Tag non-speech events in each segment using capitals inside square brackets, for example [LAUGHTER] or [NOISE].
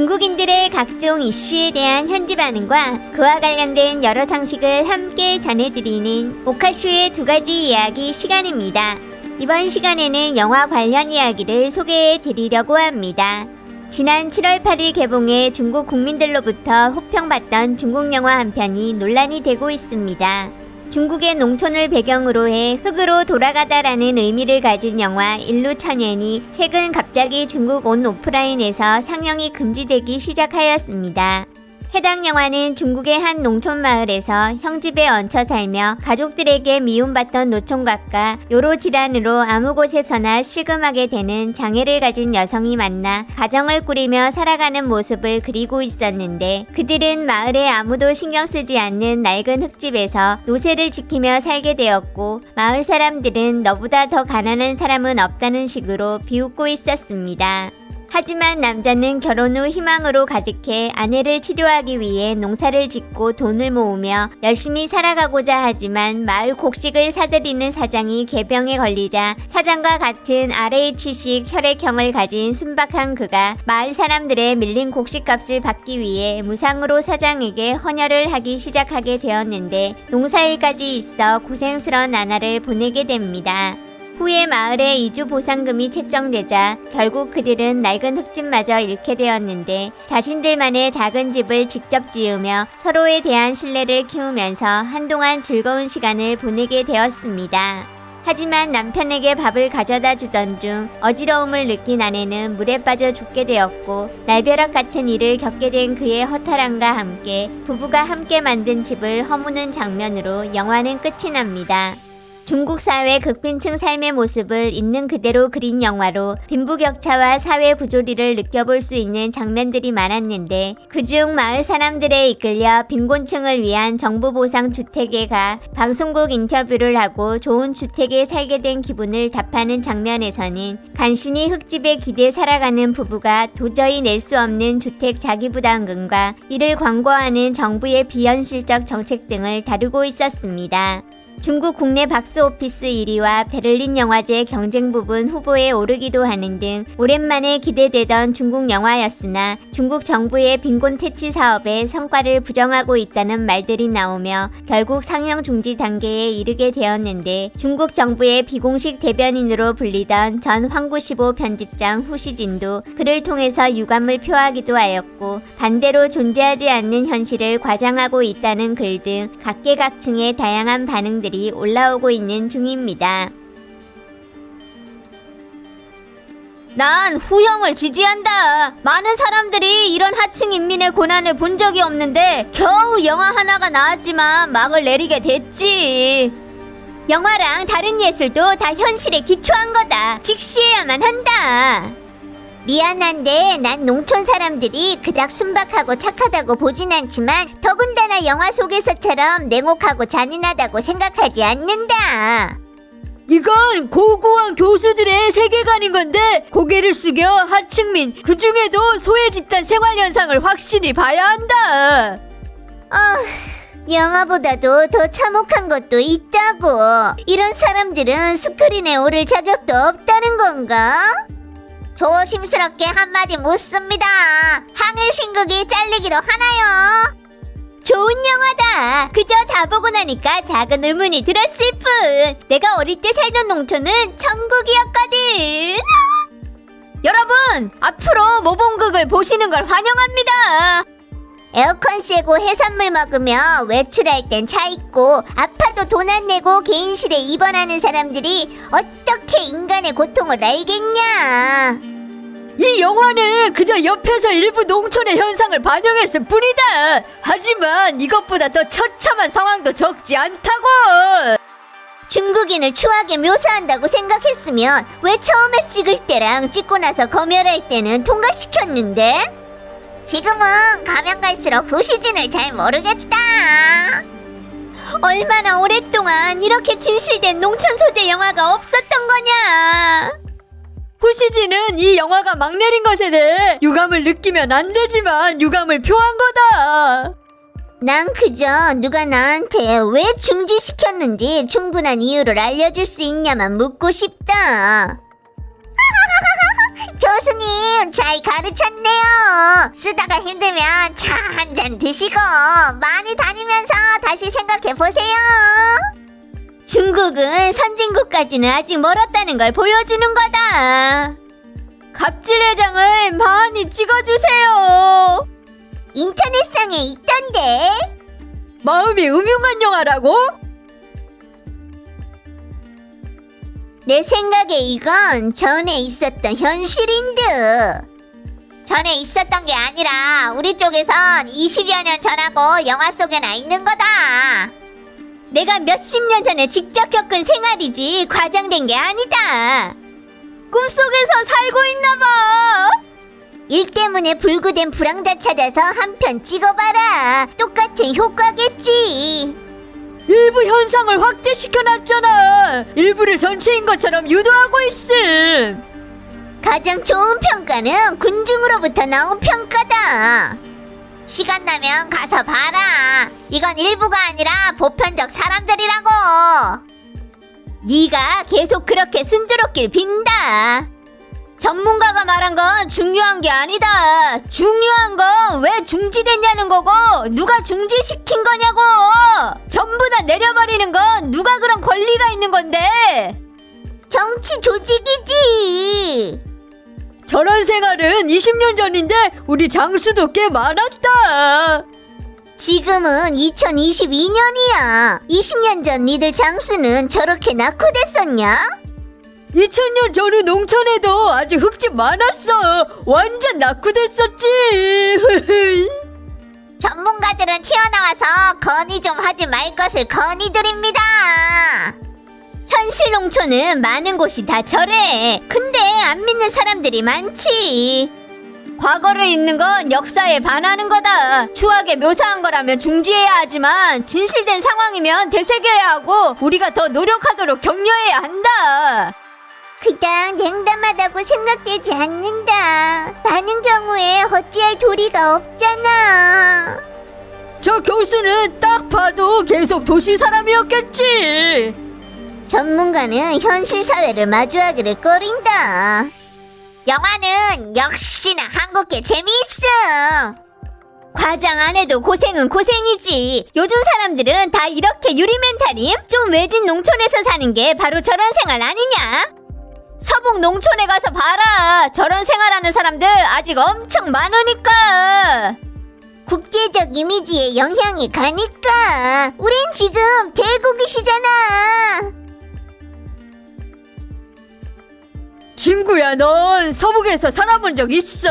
중국인들의 각종 이슈에 대한 현지 반응과 그와 관련된 여러 상식을 함께 전해드리는 오카쇼의 두 가지 이야기 시간입니다. 이번 시간에는 영화 관련 이야기를 소개해 드리려고 합니다. 지난 7월 8일 개봉해 중국 국민들로부터 호평받던 중국 영화 한 편이 논란이 되고 있습니다. 중국의 농촌을 배경으로 해 흙으로 돌아가다라는 의미를 가진 영화 일루천년이 최근 갑자기 중국 온 오프라인에서 상영이 금지되기 시작하였습니다. 해당 영화는 중국의 한 농촌 마을에서 형집에 얹혀 살며 가족들에게 미움받던 노총각과 요로 질환으로 아무 곳에서나 실금하게 되는 장애를 가진 여성이 만나 가정을 꾸리며 살아가는 모습을 그리고 있었는데 그들은 마을에 아무도 신경 쓰지 않는 낡은 흙집에서 노새를 지키며 살게 되었고 마을 사람들은 너보다 더 가난한 사람은 없다는 식으로 비웃고 있었습니다. 하지만 남자는 결혼 후 희망으로 가득해 아내를 치료하기 위해 농사를 짓고 돈을 모으며 열심히 살아가고자 하지만 마을 곡식을 사들이는 사장이 개병에 걸리자 사장과 같은 RH식 혈액형을 가진 순박한 그가 마을 사람들의 밀린 곡식값을 받기 위해 무상으로 사장에게 헌혈을 하기 시작하게 되었는데 농사일까지 있어 고생스러운 나날을 보내게 됩니다. 후에 마을에 이주 보상금이 책정되자 결국 그들은 낡은 흙집마저 잃게 되었는데 자신들만의 작은 집을 직접 지으며 서로에 대한 신뢰를 키우면서 한동안 즐거운 시간을 보내게 되었습니다. 하지만 남편에게 밥을 가져다 주던 중 어지러움을 느낀 아내는 물에 빠져 죽게 되었고 날벼락 같은 일을 겪게 된 그의 허탈함과 함께 부부가 함께 만든 집을 허무는 장면으로 영화는 끝이 납니다. 중국 사회 극빈층 삶의 모습을 있는 그대로 그린 영화로 빈부격차와 사회 부조리를 느껴볼 수 있는 장면들이 많았는데 그중 마을 사람들에 이끌려 빈곤층을 위한 정부 보상 주택에 가 방송국 인터뷰를 하고 좋은 주택에 살게 된 기분을 답하는 장면에서는 간신히 흙집에 기대 살아가는 부부가 도저히 낼 수 없는 주택 자기부담금과 이를 광고하는 정부의 비현실적 정책 등을 다루고 있었습니다. 중국 국내 박스 오피스 1위와 베를린 영화제 경쟁 부분 후보에 오르기도 하는 등 오랜만에 기대되던 중국 영화였으나 중국 정부의 빈곤 퇴치 사업에 성과를 부정하고 있다는 말들이 나오며 결국 상영 중지 단계에 이르게 되었는데 중국 정부의 비공식 대변인으로 불리던 전 황구시보 편집장 후시진도 그를 통해서 유감을 표하기도 하였고 반대로 존재하지 않는 현실을 과장하고 있다는 글 등 각계각층의 다양한 반응들이 들이 올라오고 있는 중입니다. 난 후형을 지지한다. 많은 사람들이 이런 하층 인민의 고난을 본 적이 없는데 겨우 영화 하나가 나왔지만 막을 내리게 됐지. 영화랑 다른 예술도 다 현실에 기초한 거다. 직시해야만 한다. 미안한데 난 농촌 사람들이 그닥 순박하고 착하다고 보진 않지만 더군다나 영화 속에서처럼 냉혹하고 잔인하다고 생각하지 않는다. 이건 고고한 교수들의 세계관인 건데 고개를 숙여 하층민 그 중에도 소외 집단 생활 현상을 확실히 봐야 한다. 아, 영화보다도 더 참혹한 것도 있다고. 이런 사람들은 스크린에 오를 자격도 없다는 건가? 조심스럽게 한마디 묻습니다. 신극이 잘리기도 하나요? 좋은 영화다. 그저 다 보고 나니까 작은 의문이 들었을 뿐. 내가 어릴 때 살던 농촌은 천국이었거든. 여러분 앞으로 모범극을 보시는 걸 환영합니다. 에어컨 쐬고 해산물 먹으며 외출할 땐 차 있고 아파도 돈 안 내고 개인실에 입원하는 사람들이 어떻게 인간의 고통을 알겠냐? 이 영화는 그저 옆에서 일부 농촌의 현상을 반영했을 뿐이다. 하지만 이것보다 더 처참한 상황도 적지 않다고. 중국인을 추하게 묘사한다고 생각했으면 왜 처음에 찍을 때랑 찍고 나서 검열할 때는 통과시켰는데? 지금은 가면 갈수록 부시진을 잘 모르겠다. 얼마나 오랫동안 이렇게 진실된 농촌 소재 영화가 없었던 거냐? 후시지는 이 영화가 막 내린 것에 대해 유감을 느끼면 안 되지만 유감을 표한 거다. 난 그저 누가 나한테 왜 중지시켰는지 충분한 이유를 알려줄 수 있냐만 묻고 싶다. 교수님 잘 가르쳤네요. 쓰다가 힘들면 차 한 잔 드시고 많이 다니면서 다시 생각해 보세요. 중국은 선진국까지는 아직 멀었다는 걸 보여주는 거다. 갑질 회장을 많이 찍어주세요. 인터넷상에 있던데. 마음이 음흉한 영화라고? 내 생각에 이건 전에 있었던 현실인 듯. 전에 있었던 게 아니라 우리 쪽에선 20여 년 전하고 영화 속에 나 있는 거다. 내가 몇십 년 전에 직접 겪은 생활이지 과장된 게 아니다. 꿈속에서 살고 있나 봐. 일 때문에 불구된 불황자 찾아서 한 편 찍어봐라. 똑같은 효과겠지. 일부 현상을 확대시켜놨잖아. 일부를 전체인 것처럼 유도하고 있음. 가장 좋은 평가는 군중으로부터 나온 평가다. 시간 나면 가서 봐라. 이건 일부가 아니라 보편적 사람들이라고. 네가 계속 그렇게 순조롭길 빈다. 전문가가 말한 건 중요한 게 아니다. 중요한 건 왜 중지됐냐는 거고 누가 중지시킨 거냐고. 전부 다 내려버리는 건 누가 그런 권리가 있는 건데. 정치 조직이지. 저런 생활은 20년 전인데 우리 장수도 꽤 많았다. 지금은 2022년이야. 20년 전 니들 장수는 저렇게 낙후됐었냐? 2000년 전후 농촌에도 아직 흙집 많았어. 완전 낙후됐었지. [LAUGHS] 전문가들은 튀어나와서 건의 좀 하지 말 것을 건의드립니다. 현실 농촌은 많은 곳이 다 저래. 근데 안 믿는 사람들이 많지. 과거를 잊는 건 역사에 반하는 거다. 추하게 묘사한 거라면 중지해야 하지만 진실된 상황이면 되새겨야 하고 우리가 더 노력하도록 격려해야 한다. 그닥 냉담하다고 생각되지 않는다. 많은 경우에 어찌할 도리가 없잖아. 저 교수는 딱 봐도 계속 도시 사람이었겠지. 전문가는 현실 사회를 마주하기를 꺼린다. 영화는 역시나 한국계 재미있음. 과장 안 해도 고생은 고생이지. 요즘 사람들은 다 이렇게 유리멘탈임? 좀 외진 농촌에서 사는 게 바로 저런 생활 아니냐? 서북 농촌에 가서 봐라. 저런 생활하는 사람들 아직 엄청 많으니까. 국제적 이미지에 영향이 가니까. 우린 지금 대국이시잖아. 친구야, 넌 서북에서 살아본 적 있어?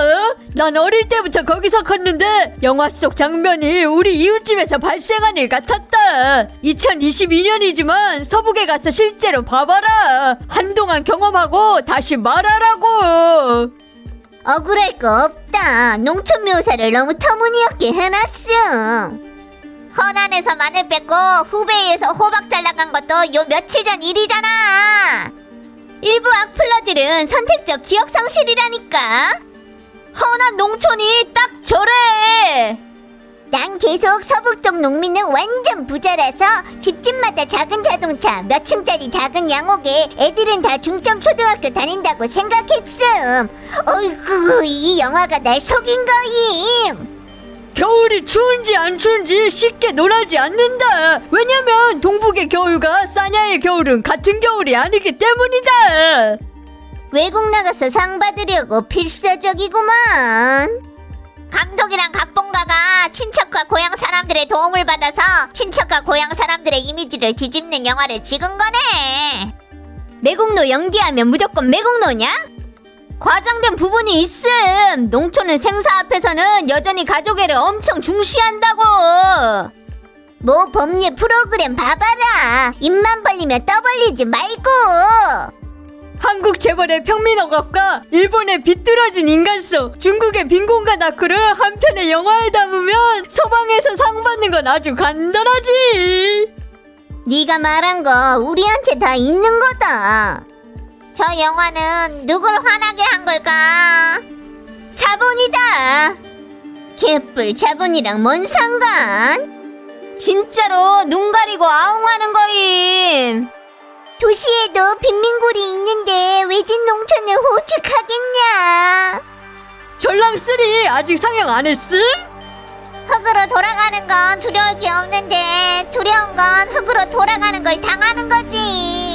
난 어릴 때부터 거기서 컸는데 영화 속 장면이 우리 이웃집에서 발생한 일 같았다. 2022년이지만 서북에 가서 실제로 봐봐라. 한동안 경험하고 다시 말하라고. 억울할 거 없다. 농촌 묘사를 너무 터무니없게 해놨음. 허난에서 마늘 뺏고 후베이에서 호박 잘 나간 것도 요 며칠 전 일이잖아. 일부 악플러들은 선택적 기억 상실이라니까. 허난 농촌이 딱 저래. 난 계속 서북 쪽 농민은 완전 부자라서 집집마다 작은 자동차, 몇 층짜리 작은 양옥에 애들은 다 중점 초등학교 다닌다고 생각했음. 어이구, 이 영화가 날 속인 거임. 겨울이 추운지 안 추운지 쉽게 논하지 않는다. 왜냐면 동북의 겨울과 사냐의 겨울은 같은 겨울이 아니기 때문이다. 외국 나가서 상 받으려고 필사적이구만. 감독이랑 각본가가 친척과 고향 사람들의 도움을 받아서 친척과 고향 사람들의 이미지를 뒤집는 영화를 찍은 거네. 매국노 연기하면 무조건 매국노냐? 과장된 부분이 있음. 농촌은 생사 앞에서는 여전히 가족애를 엄청 중시한다고. 뭐 법률 프로그램 봐봐라. 입만 벌리면 떠벌리지 말고. 한국 재벌의 평민억압과 일본의 비뚤어진 인간성, 중국의 빈곤과 낙후를 한 편의 영화에 담으면 서방에서 상 받는 건 아주 간단하지. 네가 말한 거 우리한테 다 있는 거다. 저 영화는 누굴 화나게 한 걸까? 자본이다. 개뿔 자본이랑 뭔 상관? 진짜로 눈 가리고 아웅하는 거임. 도시에도 빈민굴이 있는데 외진 농촌을 호축하겠냐? 전랑 쓰리 아직 상영 안 했음? 흙으로 돌아가는 건 두려울 게 없는데 두려운 건 흙으로 돌아가는 걸 당하는 거지.